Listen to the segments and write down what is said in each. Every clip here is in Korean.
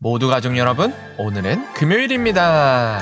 모두 가족 여러분, 오늘은 금요일입니다.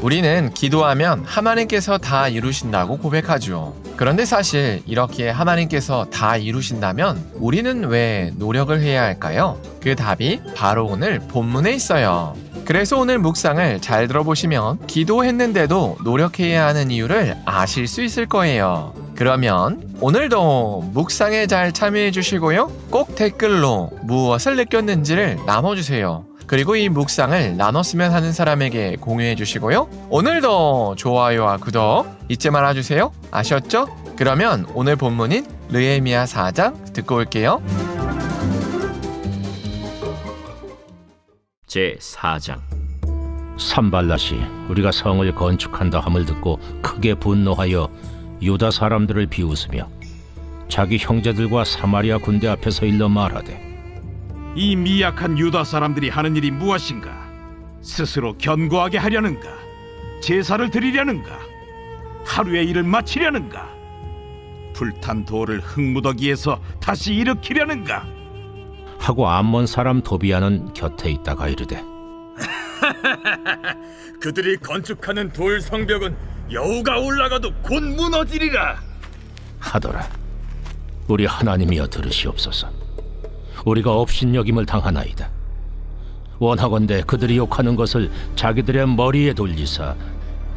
우리는 기도하면 하나님께서 다 이루신다고 고백하죠. 그런데 사실 이렇게 하나님께서 다 이루신다면 우리는 왜 노력을 해야 할까요? 그 답이 바로 오늘 본문에 있어요. 그래서 오늘 묵상을 잘 들어보시면 기도했는데도 노력해야 하는 이유를 아실 수 있을 거예요. 그러면 오늘도 묵상에 잘 참여해 주시고요. 꼭 댓글로 무엇을 느꼈는지를 나눠주세요. 그리고 이 묵상을 나눴으면 하는 사람에게 공유해 주시고요. 오늘도 좋아요와 구독 잊지 말아 주세요. 아셨죠? 그러면 오늘 본문인 르에미야 4장 듣고 올게요. 제 4장 산발라시 우리가 성을 건축한다 함을 듣고 크게 분노하여 유다 사람들을 비웃으며 자기 형제들과 사마리아 군대 앞에서 일러 말하되 이 미약한 유다 사람들이 하는 일이 무엇인가? 스스로 견고하게 하려는가? 제사를 드리려는가? 하루의 일을 마치려는가? 불탄 돌을 흙무더기에서 다시 일으키려는가? 하고 암몬 사람 도비아는 곁에 있다가 이르되 그들이 건축하는 돌 성벽은 여우가 올라가도 곧 무너지리라. 하더라. 우리 하나님이여 들으시옵소서. 우리가 업신여김을 당하나이다. 원하건대 그들이 욕하는 것을 자기들의 머리에 돌리사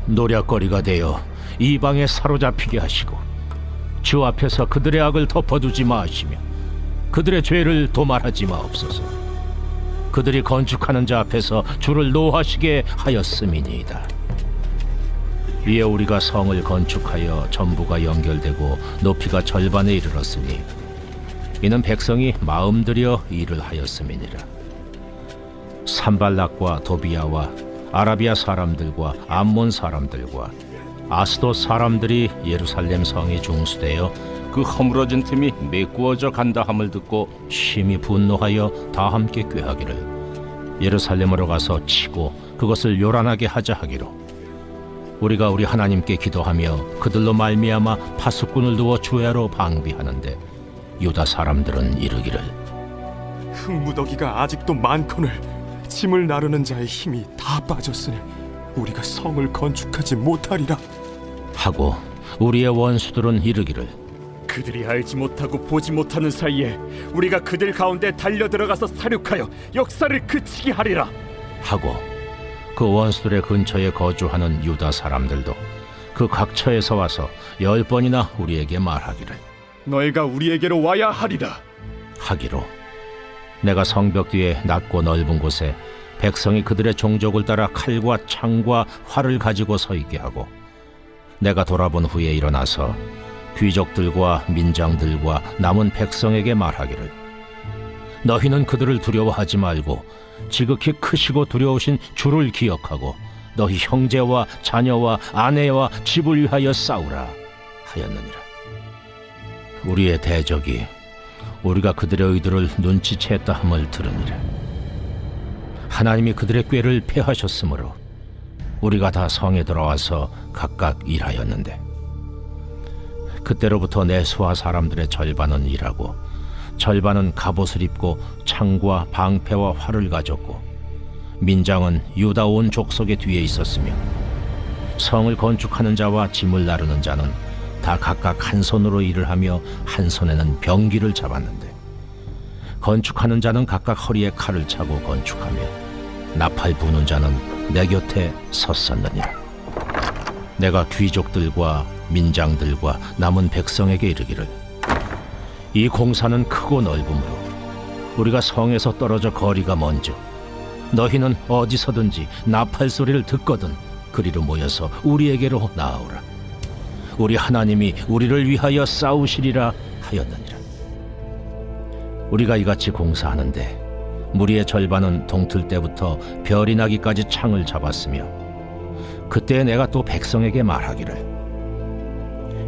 노략거리가 되어 이방에 사로잡히게 하시고 주 앞에서 그들의 악을 덮어두지 마시며 그들의 죄를 도말하지 마옵소서. 그들이 건축하는 자 앞에서 주를 노하시게 하였음이니이다 이에 우리가 성을 건축하여 전부가 연결되고 높이가 절반에 이르렀으니 이는 백성이 마음 들여 일을 하였음이니라. 산발락과 도비아와 아라비아 사람들과 암몬 사람들과 아스도 사람들이 예루살렘 성에 중수되어 그 허물어진 틈이 메꾸어져 간다 함을 듣고 심히 분노하여 다 함께 꾀하기를 예루살렘으로 가서 치고 그것을 요란하게 하자 하기로 우리가 우리 하나님께 기도하며 그들로 말미암아 파수꾼을 두어 주야로 방비하는데 유다 사람들은 이르기를 흙무더기가 아직도 많거늘 짐을 나르는 자의 힘이 다 빠졌으니 우리가 성을 건축하지 못하리라 하고 우리의 원수들은 이르기를 그들이 알지 못하고 보지 못하는 사이에 우리가 그들 가운데 달려 들어가서 사륙하여 역사를 그치게 하리라. 하고 그 원수들의 근처에 거주하는 유다 사람들도 그 각처에서 와서 열 번이나 우리에게 말하기를 너희가 우리에게로 와야 하리라. 하기로 내가 성벽 뒤에 낮고 넓은 곳에 백성이 그들의 종족을 따라 칼과 창과 활을 가지고 서 있게 하고 내가 돌아본 후에 일어나서 귀족들과 민장들과 남은 백성에게 말하기를 너희는 그들을 두려워하지 말고 지극히 크시고 두려우신 주를 기억하고 너희 형제와 자녀와 아내와 집을 위하여 싸우라 하였느니라. 우리의 대적이 우리가 그들의 의도를 눈치챘다 함을 들으니라. 하나님이 그들의 꾀를 패하셨으므로 우리가 다 성에 들어와서 각각 일하였는데 그때로부터 내 수하 사람들의 절반은 일하고 절반은 갑옷을 입고 창과 방패와 활을 가졌고 민장은 유다 온 족속의 뒤에 있었으며 성을 건축하는 자와 짐을 나르는 자는 다 각각 한 손으로 일을 하며 한 손에는 병기를 잡았는데 건축하는 자는 각각 허리에 칼을 차고 건축하며 나팔 부는 자는 내 곁에 섰었느니라. 내가 귀족들과 민장들과 남은 백성에게 이르기를 이 공사는 크고 넓으므로 우리가 성에서 떨어져 거리가 먼저 너희는 어디서든지 나팔 소리를 듣거든 그리로 모여서 우리에게로 나아오라. 우리 하나님이 우리를 위하여 싸우시리라 하였느니라. 우리가 이같이 공사하는데 무리의 절반은 동틀 때부터 별이 나기까지 창을 잡았으며 그때 내가 또 백성에게 말하기를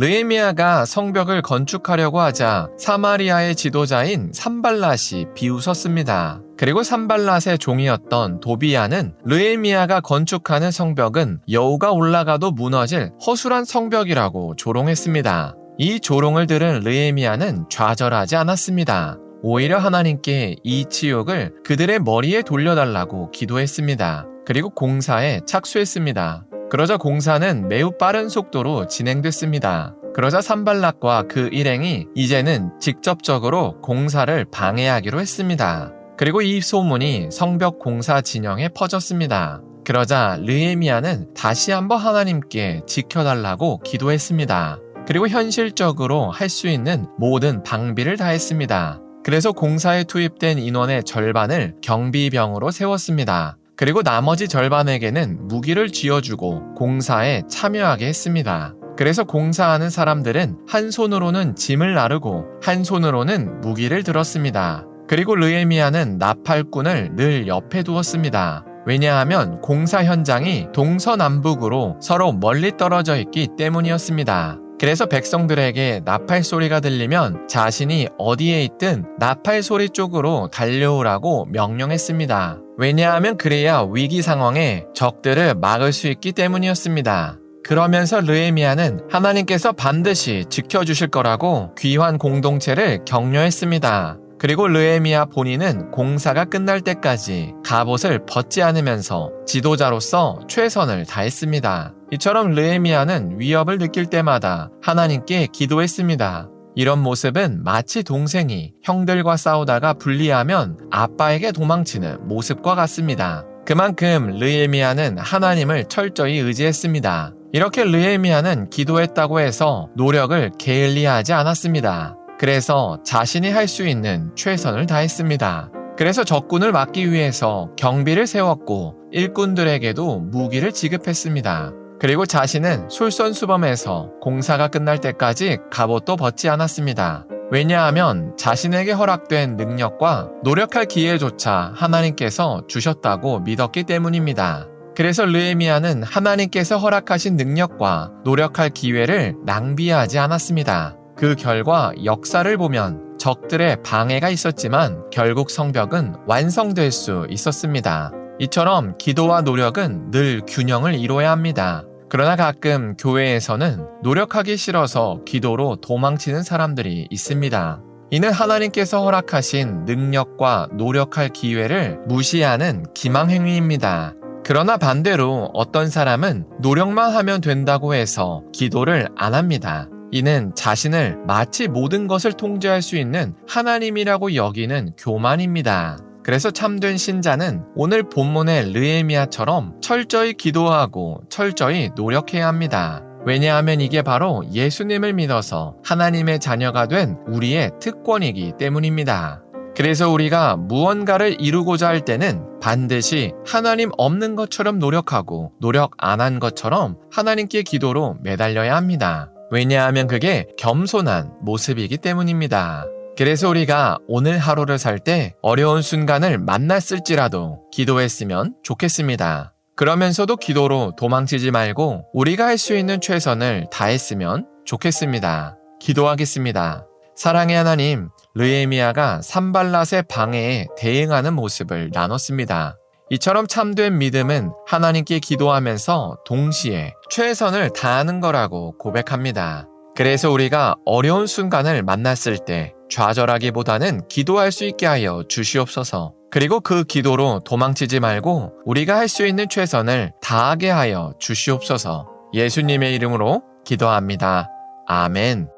느헤미야가 성벽을 건축하려고 하자 사마리아의 지도자인 산발랏이 비웃었습니다. 그리고 산발랏의 종이었던 도비야는 느헤미야가 건축하는 성벽은 여우가 올라가도 무너질 허술한 성벽이라고 조롱했습니다. 이 조롱을 들은 느헤미야는 좌절하지 않았습니다. 오히려 하나님께 이 치욕을 그들의 머리에 돌려달라고 기도했습니다. 그리고 공사에 착수했습니다. 그러자 공사는 매우 빠른 속도로 진행됐습니다. 그러자 산발락과 그 일행이 이제는 직접적으로 공사를 방해하기로 했습니다. 그리고 이 소문이 성벽 공사 진영에 퍼졌습니다. 그러자 르에미아는 다시 한번 하나님께 지켜달라고 기도했습니다. 그리고 현실적으로 할 수 있는 모든 방비를 다했습니다. 그래서 공사에 투입된 인원의 절반을 경비병으로 세웠습니다. 그리고 나머지 절반에게는 무기를 쥐어주고 공사에 참여하게 했습니다. 그래서 공사하는 사람들은 한 손으로는 짐을 나르고 한 손으로는 무기를 들었습니다. 그리고 르에미아는 나팔꾼을 늘 옆에 두었습니다. 왜냐하면 공사 현장이 동서남북으로 서로 멀리 떨어져 있기 때문이었습니다. 그래서 백성들에게 나팔 소리가 들리면 자신이 어디에 있든 나팔 소리 쪽으로 달려오라고 명령했습니다. 왜냐하면 그래야 위기 상황에 적들을 막을 수 있기 때문이었습니다. 그러면서 르에미아는 하나님께서 반드시 지켜주실 거라고 귀환 공동체를 격려했습니다. 그리고 르에미아 본인은 공사가 끝날 때까지 갑옷을 벗지 않으면서 지도자로서 최선을 다했습니다. 이처럼 르에미아는 위협을 느낄 때마다 하나님께 기도했습니다. 이런 모습은 마치 동생이 형들과 싸우다가 불리하면 아빠에게 도망치는 모습과 같습니다. 그만큼 르에미아는 하나님을 철저히 의지했습니다. 이렇게 르에미아는 기도했다고 해서 노력을 게을리하지 않았습니다. 그래서 자신이 할 수 있는 최선을 다했습니다. 그래서 적군을 막기 위해서 경비를 세웠고 일꾼들에게도 무기를 지급했습니다. 그리고 자신은 솔선수범해서 공사가 끝날 때까지 갑옷도 벗지 않았습니다. 왜냐하면 자신에게 허락된 능력과 노력할 기회조차 하나님께서 주셨다고 믿었기 때문입니다. 그래서 르에미아는 하나님께서 허락하신 능력과 노력할 기회를 낭비하지 않았습니다. 그 결과 역사를 보면 적들의 방해가 있었지만 결국 성벽은 완성될 수 있었습니다. 이처럼 기도와 노력은 늘 균형을 이뤄야 합니다. 그러나 가끔 교회에서는 노력하기 싫어서 기도로 도망치는 사람들이 있습니다. 이는 하나님께서 허락하신 능력과 노력할 기회를 무시하는 기망행위입니다. 그러나 반대로 어떤 사람은 노력만 하면 된다고 해서 기도를 안 합니다. 이는 자신을 마치 모든 것을 통제할 수 있는 하나님이라고 여기는 교만입니다. 그래서 참된 신자는 오늘 본문의 르에미아처럼 철저히 기도하고 철저히 노력해야 합니다. 왜냐하면 이게 바로 예수님을 믿어서 하나님의 자녀가 된 우리의 특권이기 때문입니다. 그래서 우리가 무언가를 이루고자 할 때는 반드시 하나님 없는 것처럼 노력하고 노력 안 한 것처럼 하나님께 기도로 매달려야 합니다. 왜냐하면 그게 겸손한 모습이기 때문입니다. 그래서 우리가 오늘 하루를 살 때 어려운 순간을 만났을지라도 기도했으면 좋겠습니다. 그러면서도 기도로 도망치지 말고 우리가 할 수 있는 최선을 다했으면 좋겠습니다. 기도하겠습니다. 사랑의 하나님, 르에미아가 산발랏의 방해에 대응하는 모습을 나눴습니다. 이처럼 참된 믿음은 하나님께 기도하면서 동시에 최선을 다하는 거라고 고백합니다. 그래서 우리가 어려운 순간을 만났을 때 좌절하기보다는 기도할 수 있게 하여 주시옵소서. 그리고 그 기도로 도망치지 말고 우리가 할 수 있는 최선을 다하게 하여 주시옵소서. 예수님의 이름으로 기도합니다. 아멘.